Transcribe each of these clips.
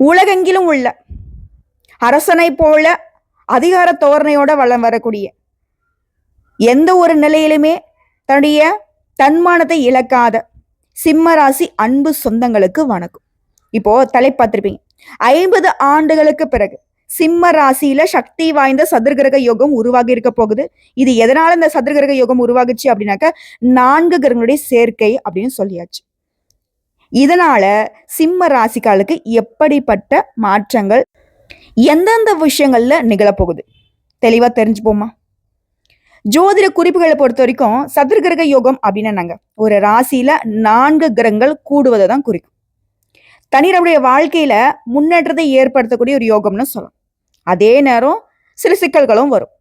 உலகெங்கிலும் உள்ள அரசனை போல அதிகார தோரணையோட வளம் வரக்கூடிய எந்த ஒரு நிலையிலுமே தன்னுடைய தன்மானத்தை இழக்காத சிம்ம ராசி அன்பு சொந்தங்களுக்கு வணக்கம். இப்போ தலைப்பாத்திருப்பீங்க ஐம்பது ஆண்டுகளுக்கு பிறகு சிம்ம ராசியில சக்தி வாய்ந்த சதுர்கிரக யோகம் உருவாகி இருக்க போகுது. இது எதனால இந்த சதுர்கிரக யோகம் உருவாகுச்சு அப்படின்னாக்க நான்கு கிரகங்களுடைய சேர்க்கை அப்படின்னு சொல்லியாச்சு. இதனால சிம்ம ராசிக்காலுக்கு எப்படிப்பட்ட மாற்றங்கள் எந்தெந்த விஷயங்களில் நிகழப்போகுது? தெளிவாக தெரிஞ்சுப்போமா? ஜோதிட குறிப்புகளை பொறுத்த வரைக்கும் சதுர்கிரக யோகம் அப்படின்னாங்க ஒரு ராசியில நான்கு கிரகங்கள் கூடுவதை தான் குறிக்கும். தனிநபருடைய வாழ்க்கையில முன்னேற்றத்தை ஏற்படுத்தக்கூடிய ஒரு யோகம்னு சொல்லலாம். அதே நேரம் சில சிக்கல்களும் வரும்.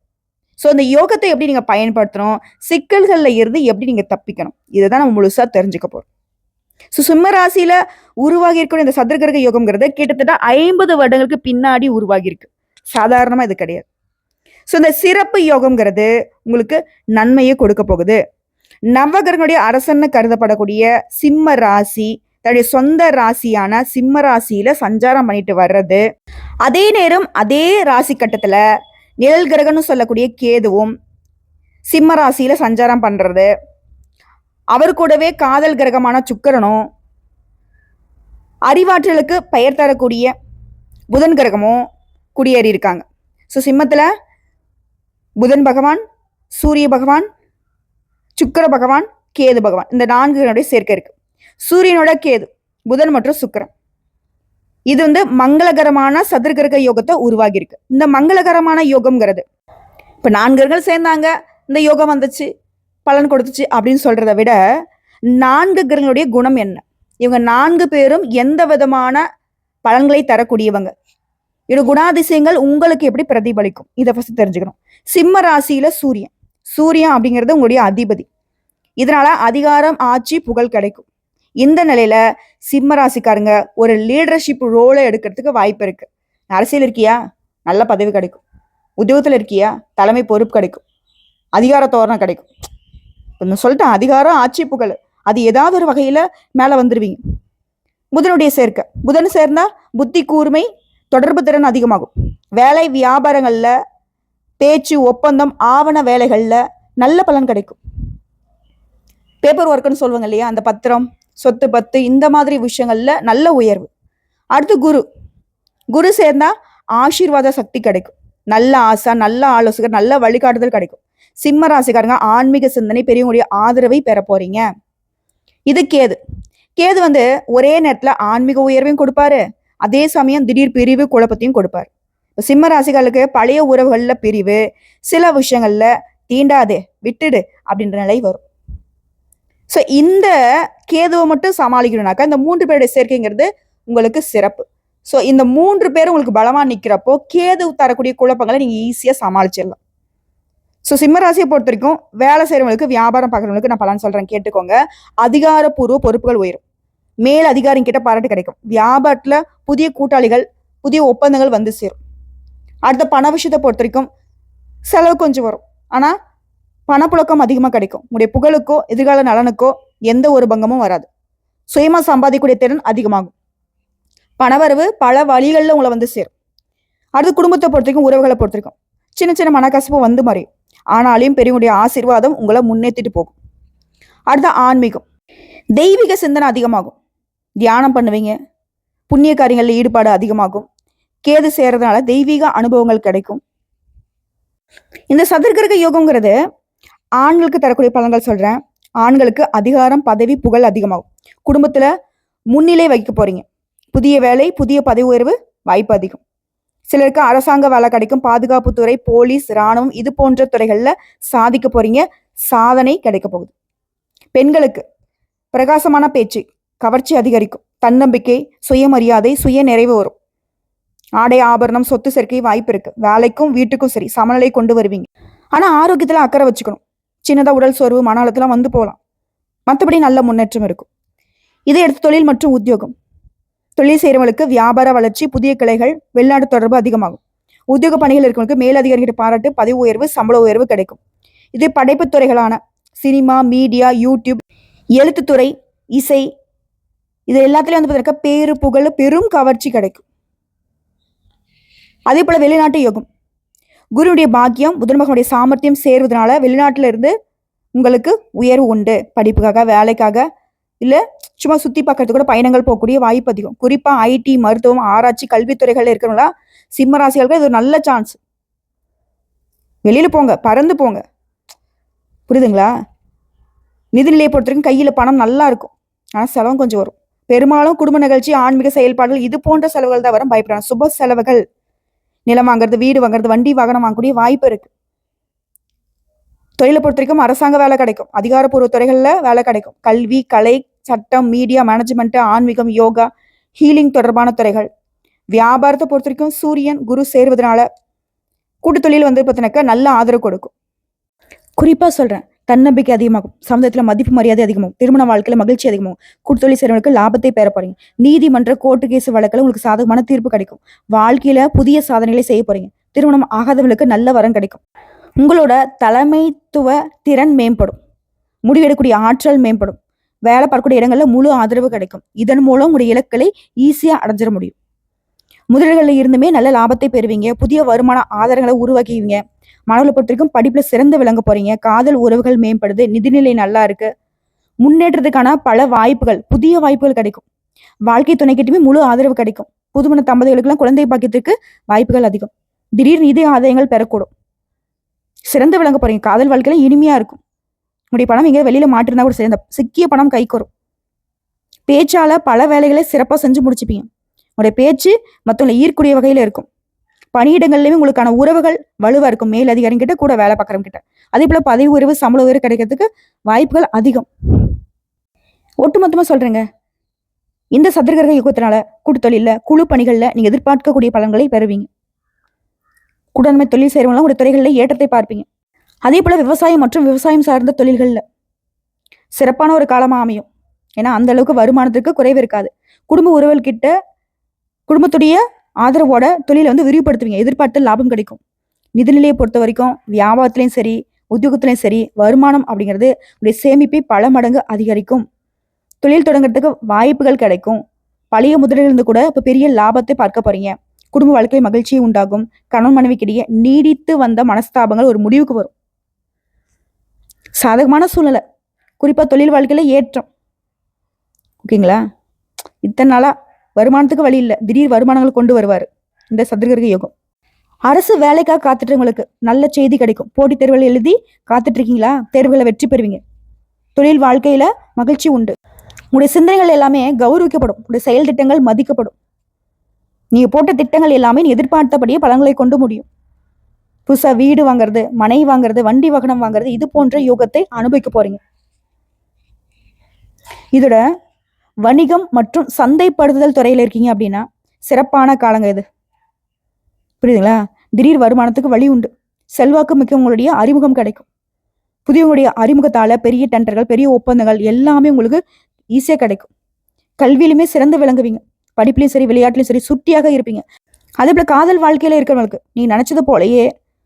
ஸோ அந்த யோகத்தை எப்படி நீங்க பயன்படுத்தணும்? சிக்கல்களில் இருந்து எப்படி நீங்க தப்பிக்கணும்? இதை தான் நம்ம முழுசா தெரிஞ்சுக்க போறோம். ஸோ சிம்ம ராசியில உருவாகி இருக்கக்கூடிய இந்த சதுர்கிரக யோகம்ங்கிறது கிட்டத்தட்ட ஐம்பது வருடங்களுக்கு பின்னாடி உருவாகி இருக்கு சாதாரணமா இது கிடையாது. ஸோ இந்த சிறப்பு யோகம்ங்கிறது உங்களுக்கு நன்மையை கொடுக்க போகுது. நவகிரகனுடைய அரசன்னு கருதப்படக்கூடிய சிம்ம ராசி தன்னுடைய சொந்த ராசியான சிம்ம ராசியில சஞ்சாரம் பண்ணிட்டு வர்றது. அதே நேரம் அதே ராசி கட்டத்துல நிழல் கிரகம்னு சொல்லக்கூடிய கேதுவும் சிம்ம ராசியில சஞ்சாரம் பண்றது. அவர் கூடவே காதல் கிரகமான சுக்கிரனும் அறிவாற்றலுக்கு பெயர் தரக்கூடிய புதன் கிரகமும் குடியேறி இருக்காங்க. ஸோ சிம்மத்தில் புதன் பகவான் சூரிய பகவான் சுக்கிர பகவான் கேது பகவான். இந்த நான்கு சேர்க்கை இருக்கு. சூரியனோட கேது புதன் மற்றும் சுக்கிரன். இது வந்து மங்களகரமான சதுர்கிரக யோகத்தை உருவாகியிருக்கு இந்த மங்களகரமான யோகம்ங்கிறது. இப்போ நான்கர்கள் சேர்ந்தாங்க. இந்த யோகம் வந்துச்சு. பலன் கொடுத்துச்சு அப்படின்னு சொல்கிறத விட நான்கு கிரகங்களுடைய குணம் என்ன? இவங்க நான்கு பேரும் எந்த விதமான பலன்களை தரக்கூடியவங்க? இது குணாதிசயங்கள் உங்களுக்கு எப்படி பிரதிபலிக்கும்? இதை ஃபஸ்ட்டு தெரிஞ்சுக்கணும். சிம்ம ராசியில சூரியன். சூரியன் அப்படிங்கிறது உங்களுடைய அதிபதி. இதனால அதிகாரம் ஆட்சி புகழ் கிடைக்கும். இந்த நிலையில சிம்ம ராசிக்காரங்க ஒரு லீடர்ஷிப் ரோலை எடுக்கிறதுக்கு வாய்ப்பு இருக்கு. அரசியல் இருக்கியா? நல்ல பதவி கிடைக்கும். உத்தியோகத்தில் இருக்கியா? தலைமை பொறுப்பு கிடைக்கும். அதிகார தோரணம் கிடைக்கும். இப்ப நான் சொல்லிட்டேன் அதிகாரம் ஆட்சி புகழ் அது ஏதாவது ஒரு வகையில் மேலே வந்துடுவீங்க புதனுடைய சேர்க்கை. புதன் சேர்ந்தா புத்தி கூர்மை தொடர்பு திறன் அதிகமாகும். வேலை வியாபாரங்களில் பேச்சு ஒப்பந்தம் ஆவண வேலைகளில் நல்ல பலன் கிடைக்கும். பேப்பர் ஒர்க்குன்னு சொல்லுவாங்க இல்லையா? அந்த பத்திரம் சொத்து பத்து இந்த மாதிரி விஷயங்களில் நல்ல உயர்வு. அடுத்து குரு. குரு சேர்ந்தா ஆசீர்வாத சக்தி கிடைக்கும். நல்ல ஆசை நல்ல ஆலோசகர் நல்ல வழிகாட்டுதல் கிடைக்கும். சிம்ம ராசிக்காரங்க ஆன்மீக சிந்தனை பெரியவங்களுடைய ஆதரவை பெற போறீங்க. இது கேது. கேது வந்து ஒரே நேரத்துல ஆன்மீக உயர்வையும் கொடுப்பாரு. அதே சமயம் திடீர் பிரிவு குழப்பத்தையும் கொடுப்பாரு. சிம்ம ராசிகளுக்கு பழைய உறவுகள்ல பிரிவு சில விஷயங்கள்ல தீண்டாதே விட்டுடு அப்படின்ற நிலை வரும். ஸோ இந்த கேதுவை மட்டும் சமாளிக்கணும்னாக்கா இந்த மூன்று பேருடைய சேர்க்கைங்கிறது உங்களுக்கு சிறப்பு. ஸோ இந்த மூன்று பேரும் உங்களுக்கு பலமா நிற்கிறப்போ கேது தரக்கூடிய குழப்பங்களை நீங்கள் ஈஸியாக சமாளிச்சிடலாம். ஸோ சிம்மராசியை பொறுத்த வரைக்கும் வேலை செய்கிறவங்களுக்கு வியாபாரம் பார்க்குறவங்களுக்கு நான் பலன் சொல்கிறேன் கேட்டுக்கோங்க. அதிகாரப்பூர்வ பொறுப்புகள் உயரும். மேல் அதிகாரிங்க கிட்ட பாராட்டு கிடைக்கும். வியாபாரத்தில் புதிய கூட்டாளிகள் புதிய ஒப்பந்தங்கள் வந்து சேரும். அடுத்த பண விஷயத்தை பொறுத்த வரைக்கும் செலவு கொஞ்சம் வரும். ஆனால் பணப்புழக்கம் அதிகமாக கிடைக்கும். உங்களுடைய புகழுக்கோ எதிர்கால நலனுக்கோ எந்த ஒரு பங்கமும் வராது. சுயமாக சம்பாதிக்கக்கூடிய திறன் அதிகமாகும். பணவரவு பல வழிகளில் உங்களை வந்து சேரும். அடுத்து குடும்பத்தை பொறுத்த வரைக்கும் உறவுகளை பொறுத்த வரைக்கும். சின்ன சின்ன மனக்கசப்பு வந்து மறையும். ஆனாலையும் பெரியவங்களுடைய ஆசீர்வாதம் உங்களை முன்னேற்றிட்டு போகும். அடுத்த ஆன்மீகம். தெய்வீக சிந்தனை அதிகமாகும். தியானம் பண்ணுவீங்க. புண்ணிய காரியங்களில் ஈடுபாடு அதிகமாகும். கேது சேர்றதுனால தெய்வீக அனுபவங்கள் கிடைக்கும். இந்த சதுர்கிரக யோகங்கிறது ஆண்களுக்கு தரக்கூடிய பலன்கள் சொல்றேன். ஆண்களுக்கு அதிகாரம் பதவி புகழ் அதிகமாகும். குடும்பத்தில் முன்னிலை வைக்க போறீங்க. புதிய வேலை புதிய பதவி உயர்வு வாய்ப்பு அதிகம். சிலருக்கு அரசாங்க வேலை கிடைக்கும். பாதுகாப்புத்துறை போலீஸ் இராணுவம் இது போன்ற துறைகளில் சாதிக்க போறீங்க. சாதனை கிடைக்க போகுது. பெண்களுக்கு பிரகாசமான பேச்சு கவர்ச்சி அதிகரிக்கும். தன்னம்பிக்கை சுயமரியாதை சுய நிறைவு வரும். ஆடை ஆபரணம் சொத்து சேர்க்கை வாய்ப்பு இருக்கு. வேலைக்கும் வீட்டுக்கும் சரி சமநிலை கொண்டு வருவீங்க. ஆனா ஆரோக்கியத்துல அக்கறை வச்சுக்கணும். சின்னதா உடல் சோர்வு மன அழுத்தம் வந்து போகலாம். மற்றபடி நல்ல முன்னேற்றம் இருக்கும். இதை எடுத்து தொழில் மற்றும் உத்தியோகம். தொழில் செய்கிறவங்களுக்கு வியாபார வளர்ச்சி புதிய கிளைகள் வெளிநாடு தொடர்பு அதிகமாகும். உத்தியோக பணிகள் இருக்கிறவங்களுக்கு மேலதிகாரிகிட்ட பாராட்டு பதவி உயர்வு சம்பள உயர்வு கிடைக்கும். இது படைப்பு துறைகளான சினிமா மீடியா யூடியூப் எழுத்துத்துறை இசை இது எல்லாத்துலயும் வந்து பார்த்தீங்கன்னா பேரு புகழ் பெரும் கவர்ச்சி கிடைக்கும். அதே போல வெளிநாட்டு யோகம். குருவுடைய பாக்கியம் புதன்மகனுடைய சாமர்த்தியம் சேர்வதனால வெளிநாட்டுல இருந்து உங்களுக்கு உயர்வு உண்டு. படிப்புக்காக வேலைக்காக இல்லை சும்மா சுற்றி பார்க்கறதுக்கு கூட பயணங்கள் போகக்கூடிய வாய்ப்பு அதிகம். குறிப்பாக ஐடி மருத்துவம் ஆராய்ச்சி கல்வித்துறைகளில் இருக்கிறவங்களா சிம்மராசிகளுக்கு இது ஒரு நல்ல சான்ஸ் வெளியில் போங்க பறந்து போங்க. புரியுதுங்களா? நிதிநிலையை பொறுத்த வரைக்கும் கையில் பணம் நல்லா இருக்கும். ஆனால் செலவும் கொஞ்சம் வரும். பெரும்பாலும் குடும்ப நிகழ்ச்சி ஆன்மீக செயல்பாடுகள் இது போன்ற செலவுகள் தான் வரும். பயப்படுறாங்க. சுப செலவுகள். நிலம் வாங்குறது வீடு வாங்குறது வண்டி வாகனம் வாங்கக்கூடிய வாய்ப்பு இருக்கு. தொழிலை பொறுத்த வரைக்கும் அரசாங்க வேலை கிடைக்கும். அதிகாரப்பூர்வ துறைகளில் வேலை கிடைக்கும். கல்வி கலை சட்டம் மீடியா மேனேஜ்மெண்ட்டு ஆன்மீகம் யோகா ஹீலிங் தொடர்பான துறைகள். வியாபாரத்தை பொறுத்த வரைக்கும் சூரியன் குரு சேர்வதனால கூட்டுத்தொழில் வந்து பார்த்தீங்கன்னாக்கா நல்ல ஆதரவு கொடுக்கும். குறிப்பாக சொல்கிறேன் தன்னம்பிக்கை அதிகமாகும். சமுதாயத்தில் மதிப்பு மரியாதை அதிகமாகும். திருமண வாழ்க்கையில் மகிழ்ச்சி அதிகமாகும். கூட்டுத்தொழில் தொழில் லாபத்தை பெற போறீங்க. நீதிமன்ற கோர்ட்டு கேஸ் வழக்கில் உங்களுக்கு சாதகமான தீர்ப்பு கிடைக்கும். வாழ்க்கையில் புதிய சாதனைகளை செய்ய போறீங்க. திருமணம் ஆகாதவங்களுக்கு நல்ல வரம் கிடைக்கும். உங்களோட தலைமைத்துவ திறன் மேம்படும். முடிவெடுக்கக்கூடிய ஆற்றல் மேம்படும். வேலை பார்க்கக்கூடிய இடங்களில் முழு ஆதரவு கிடைக்கும். இதன் மூலம் உங்களுடைய இலக்களை ஈஸியாக அடைஞ்சிட முடியும். முதலீடுகளில் இருந்துமே நல்ல லாபத்தை பெறுவீங்க. புதிய வருமான ஆதாரங்களை உருவாக்குவீங்க. மாணவர்களை பொறுத்திருக்கும் படிப்பில் சிறந்து விளங்க போறீங்க. காதல் உறவுகள் மேம்படுது. நிதிநிலை நல்லா இருக்கு. முன்னேற்றத்துக்கான பல வாய்ப்புகள் புதிய வாய்ப்புகள் கிடைக்கும். வாழ்க்கை துணைக்கிட்டுமே முழு ஆதரவு கிடைக்கும். புதுமண தம்பதிகளுக்கெல்லாம் குழந்தை பாக்கியத்துக்கு வாய்ப்புகள் அதிகம். திடீர் நிதி ஆதாயங்கள் பெறக்கூடும். சிறந்து விளங்க போறீங்க. காதல் வாழ்க்கையில இனிமையா இருக்கும். உங்களுடைய பணம் எங்கேயாவது வெளியில மாட்டிருந்தா கூட சிறந்த சிக்கிய பணம் கைக்கு வரும். பேச்சால பல வேலைகளை சிறப்பாக செஞ்சு முடிச்சுப்பீங்க. உங்களுடைய பேச்சு மற்றவங்களை ஈர்க்கூடிய வகையில இருக்கும். பணியிடங்கள்லயுமே உங்களுக்கான உறவுகள் வலுவா இருக்கும். மேல் அதிகாரம் கிட்ட கூட வேலை பார்க்கறவங்க கிட்ட அதே போல பதவி உயர்வு சம்பள உயர்வு கிடைக்கிறதுக்கு வாய்ப்புகள் அதிகம். ஒட்டுமொத்தமா சொல்றேங்க. இந்த சதுரகிரக யுகத்தினால கூட்டுத்தொழில்ல குழு பணிகளில் நீங்க எதிர்பார்க்கக்கூடிய பலன்களை பெறுவீங்க. குடன்மை தொழில் செய்கிறவங்களாம் ஒரு துறைகளில் ஏற்றத்தை பார்ப்பீங்க. அதே போல் விவசாயம் மற்றும் விவசாயம் சார்ந்த தொழில்களில் சிறப்பான ஒரு காலமாக அமையும். ஏன்னா அந்த அளவுக்கு வருமானத்துக்கு குறைவு இருக்காது. குடும்ப உறவுகள் கிட்ட குடும்பத்துடைய ஆதரவோட தொழிலை வந்து விரிவுபடுத்துவீங்க. எதிர்பார்த்த லாபம் கிடைக்கும். நிதிநிலையை பொறுத்த வரைக்கும் வியாபாரத்துலேயும் சரி உத்தியோகத்துலையும் சரி வருமானம் அப்படிங்கிறது உடைய சேமிப்பை பல மடங்கு அதிகரிக்கும். தொழில் தொடங்குறதுக்கு வாய்ப்புகள் கிடைக்கும். பழைய முதலிலிருந்து கூட இப்போ பெரிய லாபத்தை பார்க்க போறீங்க. குடும்ப வாழ்க்கை மகிழ்ச்சியை உண்டாகும். கணவன் மனைவிக்கிடையே நீடித்து வந்த மனஸ்தாபங்கள் ஒரு முடிவுக்கு வரும். சாதகமான சூழ்நிலை. குறிப்பாக தொழில் வாழ்க்கையில் ஏற்றம். ஓகேங்களா இத்தனை நாளாக வருமானத்துக்கு வழி இல்லை. திடீர் வருமானங்கள் கொண்டு வருவார். இந்த சதுர்கிரக யோகம். அரசு வேலைக்காக காத்துட்டுங்களுக்கு நல்ல செய்தி கிடைக்கும். போட்டித் தேர்வுகள் எழுதி காத்துட்ருக்கீங்களா? தேர்வுகளை வெற்றி பெறுவீங்க. தொழில் வாழ்க்கையில் மகிழ்ச்சி உண்டு. உங்களுடைய சிந்தனைகள் எல்லாமே கௌரவிக்கப்படும். உங்களுடைய செயல் திட்டங்கள் மதிக்கப்படும். நீங்கள் போட்ட திட்டங்கள் எல்லாமே நீ எதிர்பார்த்தபடியே பலன்களை கொண்டு முடியும். புதுசாக வீடு வாங்குறது மனை வாங்குறது வண்டி வாகனம் வாங்குறது இது போன்ற யோகத்தை அனுபவிக்க போறீங்க. இதோட வணிகம் மற்றும் சந்தைப்படுத்துதல் துறையில் இருக்கீங்க அப்படின்னா சிறப்பான காலங்க இது. புரியுதுங்களா? திடீர் வருமானத்துக்கு வழி உண்டு. செல்வாக்கு மிக்கவங்களுடைய அறிமுகம் கிடைக்கும். புதியவங்களுடைய அறிமுகத்தால பெரிய டெண்டர்கள் பெரிய ஒப்பந்தங்கள் எல்லாமே உங்களுக்கு ஈஸியாக கிடைக்கும். கல்வியிலுமே சிறந்து விளங்குவீங்க. படிப்புலையும் சரி விளையாட்டுலையும் சரி சுட்டியாக இருப்பீங்க. அதே போல காதல் வாழ்க்கையில இருக்கிறவங்களுக்கு நீ நினைச்சது போலயே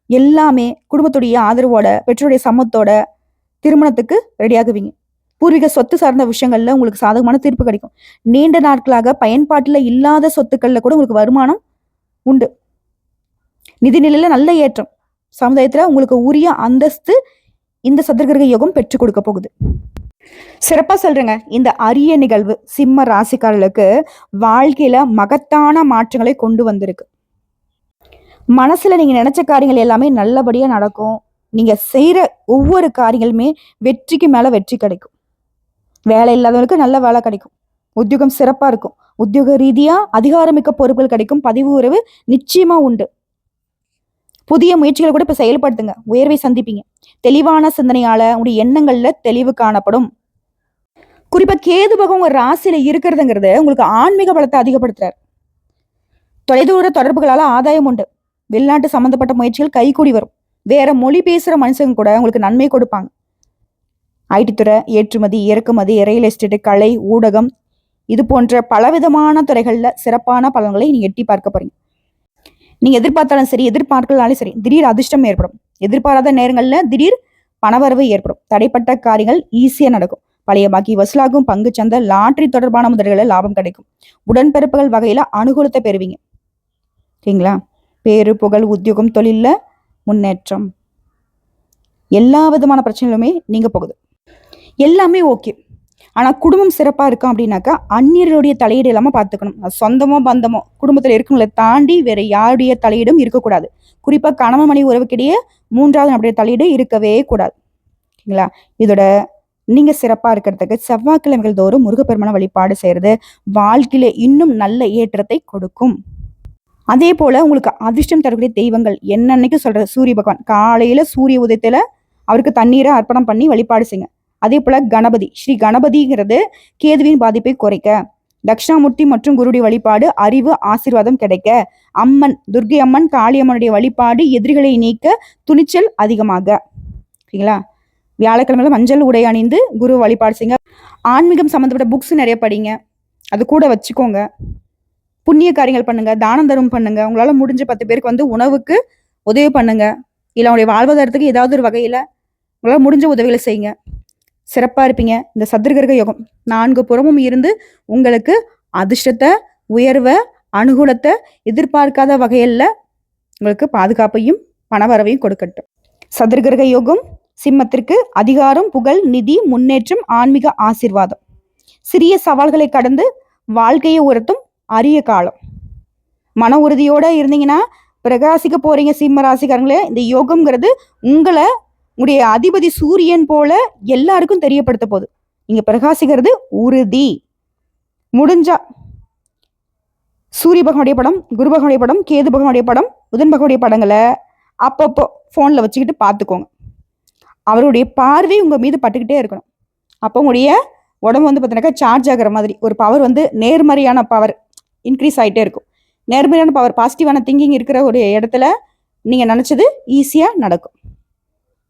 எல்லாமே குடும்பத்துடைய ஆதரவோட பெற்றோருடைய சம்மத்தோட திருமணத்துக்கு ரெடியாகுவீங்க பூர்வீக சொத்து சார்ந்த விஷயங்கள்ல உங்களுக்கு சாதகமான தீர்ப்பு கிடைக்கும். நீண்ட நாட்களாக பயன்பாட்டில் இல்லாத சொத்துக்கள்ல கூட உங்களுக்கு வருமானம் உண்டு. நிதிநிலையில நல்ல ஏற்றம். சமுதாயத்துல உங்களுக்கு உரிய அந்தஸ்து இந்த சதுர்கிரக யோகம் பெற்றுக் கொடுக்க போகுது. சிறப்பா சொல்றேங்க. இந்த அரிய நிகழ்வு சிம்ம ராசிக்காரர்களுக்கு வாழ்க்கையில மகத்தான மாற்றங்களை கொண்டு வந்திருக்கு. மனசுல நீங்க நினைச்ச காரியங்கள் எல்லாமே நல்லபடியா நடக்கும். நீங்க செய்யற ஒவ்வொரு காரியங்களுமே வெற்றிக்கு மேல வெற்றி கிடைக்கும். வேலை இல்லாதவங்களுக்கு நல்ல வேலை கிடைக்கும். உத்தியோகம் சிறப்பா இருக்கும். உத்தியோக ரீதியா அதிகாரமிக்க பொறுப்புகள் கிடைக்கும். பதிவு உறவு நிச்சயமா உண்டு. புதிய முயற்சிகளை கூட இப்போ செயல்படுத்துங்க. உயர்வை சந்திப்பீங்க. தெளிவான சிந்தனையால உங்களுடைய எண்ணங்கள்ல தெளிவு காணப்படும். குறிப்பா கேது பகம் உங்க ராசியில இருக்கிறதுங்கிறது உங்களுக்கு ஆன்மீக பலத்தை அதிகப்படுத்துறாரு. தொலைதூர தொடர்புகளால ஆதாயம் உண்டு. வெளிநாட்டு சம்பந்தப்பட்ட முயற்சிகள் கைகூடி வரும். வேற மொழி பேசுற மனுஷங்க கூட உங்களுக்கு நன்மை கொடுப்பாங்க. ஐடி துறை ஏற்றுமதி இறக்குமதி ரியல் எஸ்டேட் கலை ஊடகம் இது போன்ற பலவிதமான துறைகளில் சிறப்பான பலன்களை நீங்கள் எட்டி பார்க்க போறீங்க. நீங்க எதிர்பார்த்தாலும் சரி எதிர்பார்க்கலாலும் சரி திடீர் அதிர்ஷ்டம் ஏற்படும். எதிர்பாராத நேரங்கள்ல திடீர் பணவரவு ஏற்படும். தடைப்பட்ட காரியங்கள் ஈஸியா நடக்கும். பழைய பாக்கி வசூலாகும் பங்கு சந்தை லாட்டரி தொடர்பான முதல்களில் லாபம் கிடைக்கும். உடன்பிறப்புகள் வகையில அனுகூலத்தை பெறுவீங்க. சரிங்களா பேரு புகழ் உத்தியோகம் தொழிலில் முன்னேற்றம். எல்லா விதமான பிரச்சனைகளுமே நீங்க போகுது. எல்லாமே ஓகே. ஆனால் குடும்பம் சிறப்பாக இருக்கும் அப்படின்னாக்கா அந்நியர்களுடைய தலையீடு இல்லாமல் பார்த்துக்கணும் சொந்தமோ பந்தமோ குடும்பத்தில் இருக்கவங்களை தாண்டி வேற யாருடைய தலையீடும் இருக்கக்கூடாது. குறிப்பாக கணவன் மணி உறவுக்கிடையே மூன்றாவது நம்முடைய தலையீடு இருக்கவே கூடாது. ஓகேங்களா? இதோட நீங்க சிறப்பாக இருக்கிறதுக்கு செவ்வாய்க்கிழமைகள் தோறும் முருகப்பெருமான வழிபாடு செய்கிறது வாழ்க்கையில இன்னும் நல்ல ஏற்றத்தை கொடுக்கும். அதே போல உங்களுக்கு அதிர்ஷ்டம் தரக்கூடிய தெய்வங்கள் என்னன்னைக்கு சொல்றது? சூரிய பகவான். காலையில சூரிய உதயத்துல அவருக்கு தண்ணீரை அர்ப்பணம் பண்ணி வழிபாடு செய்யுங்க. அதே போல கணபதி ஸ்ரீ கணபதிங்கிறது கேதுவின் பாதிப்பை குறைக்க தட்சிணாமூர்த்தி மற்றும் குருடைய வழிபாடு அறிவு ஆசீர்வாதம் கிடைக்க அம்மன் துர்கை அம்மன் காளியம்மனுடைய வழிபாடு எதிரிகளை நீக்க துணிச்சல் அதிகமாக. ஓகேங்களா வியாழக்கிழமையில மஞ்சள் உடை அணிந்து குரு வழிபாடு செய்யுங்க. ஆன்மீகம் சம்மந்தப்பட்ட புக்ஸ் நிறைய படிங்க. அது கூட வச்சுக்கோங்க. புண்ணிய காரியங்கள் பண்ணுங்க தானம் தரும் பண்ணுங்க. உங்களால முடிஞ்ச பத்து பேருக்கு வந்து உணவுக்கு உதவி பண்ணுங்க. இல்லை அவங்களுடைய வாழ்வாதாரத்துக்கு ஏதாவது ஒரு வகையில உங்களால் முடிஞ்ச உதவிகளை செய்யுங்க. சிறப்பாக இருப்பீங்க. இந்த சதுர்கிரக யோகம் நான்கு புறமும் இருந்து உங்களுக்கு அதிர்ஷ்டத்தை உயர்வை அனுகூலத்தை எதிர்பார்க்காத வகையில் உங்களுக்கு பாதுகாப்பையும் பணவரவையும் கொடுக்கட்டும். சதுர்கிரக யோகம் சிம்மத்திற்கு அதிகாரம் புகழ் நிதி முன்னேற்றம் ஆன்மீக ஆசிர்வாதம். சிறிய சவால்களை கடந்து வாழ்க்கையை உரத்தும் அரிய காலம். மன உறுதியோடு இருந்தீங்கன்னா பிரகாசிக்க போறீங்க சிம்ம ராசிக்காரங்களே. இந்த யோகம்ங்கிறது உங்களை உங்களுடைய அதிபதி சூரியன் போல எல்லாருக்கும் தெரியப்படுத்த போகுது. நீங்க பிரகாசிக்கிறது உறுதி. முடிஞ்சா சூரிய பகவானுடைய படம் குரு பகவானுடைய படம் கேது பகவானுடைய படம் புதன் பகவானுடைய படங்களை அப்பப்போ ஃபோனில் வச்சுக்கிட்டு பார்த்துக்கோங்க. அவருடைய பார்வை உங்கள் மீது பட்டுக்கிட்டே இருக்கணும். அப்போ உங்களுடைய உடம்பு வந்து பார்த்தீங்கன்னாக்கா சார்ஜ் ஆகிற மாதிரி ஒரு பவர் வந்து நேர்மறையான பவர் இன்க்ரீஸ் ஆகிட்டே இருக்கும். நேர்மறையான பவர் பாசிட்டிவான திங்கிங் இருக்கிற ஒரு இடத்துல நீங்கள் நினச்சது ஈஸியாக நடக்கும்.